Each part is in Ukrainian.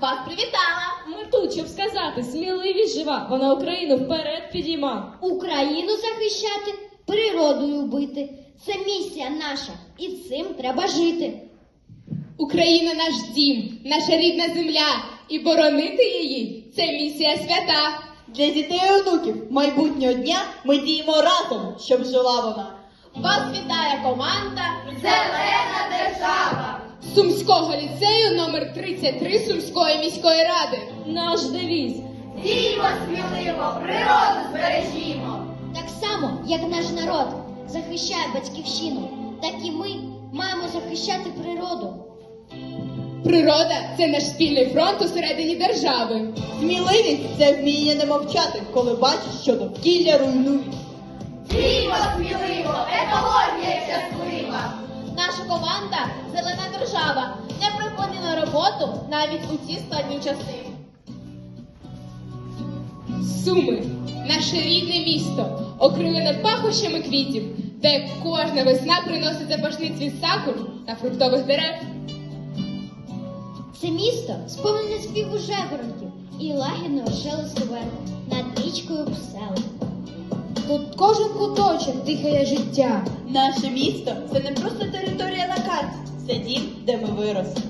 вас привітала. Ми тут, щоб сказати, сміливість жива, вона Україну вперед підійма. Україну захищати, природу любити. Це місія наша, і цим треба жити. Україна наш дім, наша рідна земля, і боронити її це місія свята. Для дітей і онуків майбутнього дня ми діємо разом, щоб жила вона. Вас вітає команда Зелена держава. Сумського ліцею номер 33 Сумської міської ради. Наш девіз. Діємо сміливо, природу збережімо. Так само, як наш народ захищає батьківщину, так і ми маємо захищати природу. Природа це наш спільний фронт усередині держави. Сміливість це вміння не мовчати, коли бачиш, що довкілля руйнують. Діємо сміливо, екологія щаслива. Наша команда Зелена держава не припинила роботу навіть у ці складні часи. Суми, наше рідне місто, окрилене пахощами квітів, де кожна весна приносить запашний цвіт сакур та фруктових дерев. Це місто сповнене співу жегородів і лагідного шелесту верб над річкою Псел. Тут кожен куточок дихає життя. Наше місто це не просто територія на карті, це дім, де ми виросли.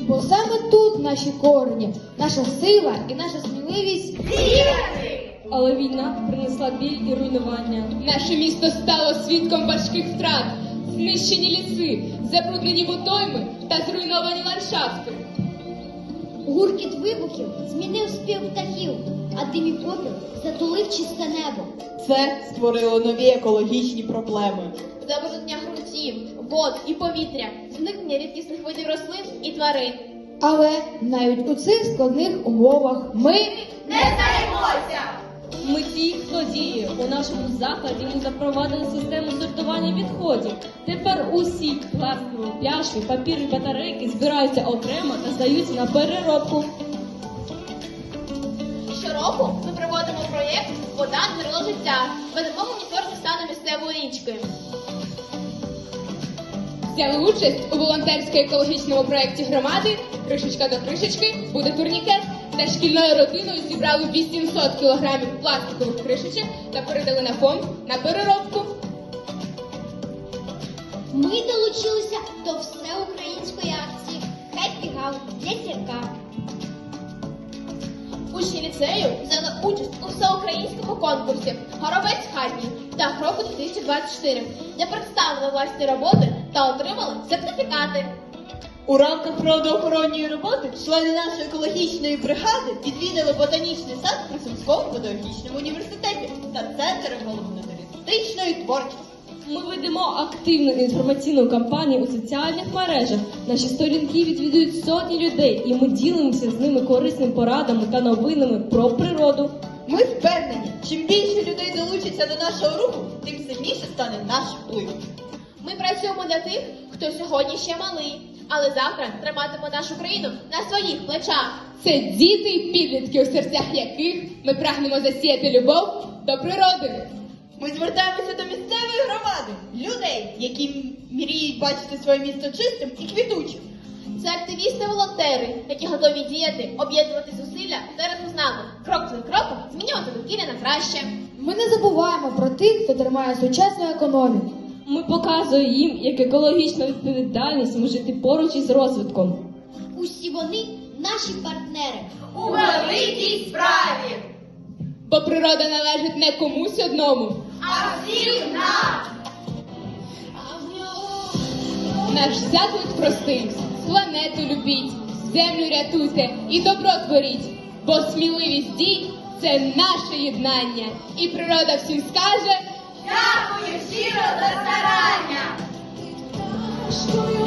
Бо саме тут наші корені, наша сила і наша сміливість. Але війна принесла біль і руйнування. Наше місто стало свідком важких втрат, знищені ліси, забруднені водойми та зруйновані ландшафти. Гуркіт вибухів змінив спів птахів, а дим і попіл затулив чисте небо. Це створило нові екологічні проблеми. Забруднення ґрунтів, вод і повітря, зникнення рідкісних видів рослин і тварин. Але навіть у цих складних умовах ми Не! Ми ті, хто діє. У нашому закладі ми запровадили систему сортування відходів. Тепер усі пластикові пляшки, папір і батарейки збираються окремо та здаються на переробку. Щороку ми проводимо проєкт Вода джерело життя. Ведемо моніторинг стану місцевої річки. Взяли участь у волонтерсько-екологічному проєкті громади Кришечка до кришечки буде турнікет. Та шкільною родиною зібрали 800 кілограмів пластикових кришечок та передали на фонд на переробку. Ми долучилися до всеукраїнської акції House для зірка. Учні ліцею взяли участь у всеукраїнському конкурсі Горобець хатній та року 2024, де представили власні роботи та отримали сертифікати. У рамках природоохоронної роботи члени нашої екологічної бригади відвідали ботанічний сад при Сумському педагогічному університеті та центр головно-туристичної творчості. Ми ведемо активну інформаційну кампанію у соціальних мережах. Наші сторінки відвідують сотні людей, і ми ділимося з ними корисними порадами та новинами про природу. Ми впевнені, чим більше людей долучиться до нашого руху, тим сильніше стане наш вплив. Ми працюємо для тих, хто сьогодні ще малий, але завтра триматиме нашу країну на своїх плечах. Це діти і підлітки, у серцях яких ми прагнемо засіяти любов до природи. Ми звертаємося до місцевої громади, людей, які мріють бачити своє місто чистим і квітучим. Це активісти-волонтери, які готові діяти, об'єднувати зусилля та разом з нами крок за кроком змінювати довкілля на краще. Ми не забуваємо про тих, хто тримає сучасну економіку. Ми показуємо їм, як екологічна відповідальність може жити поруч із розвитком. Усі вони наші партнери. У великій справі! Бо природа належить не комусь одному. А всім нам! Наш заклик простий. Планету любіть, землю рятуйте і добро творіть. Бо сміливість дій це наше єднання. І природа всім скаже. Дякую щиро за старання! Що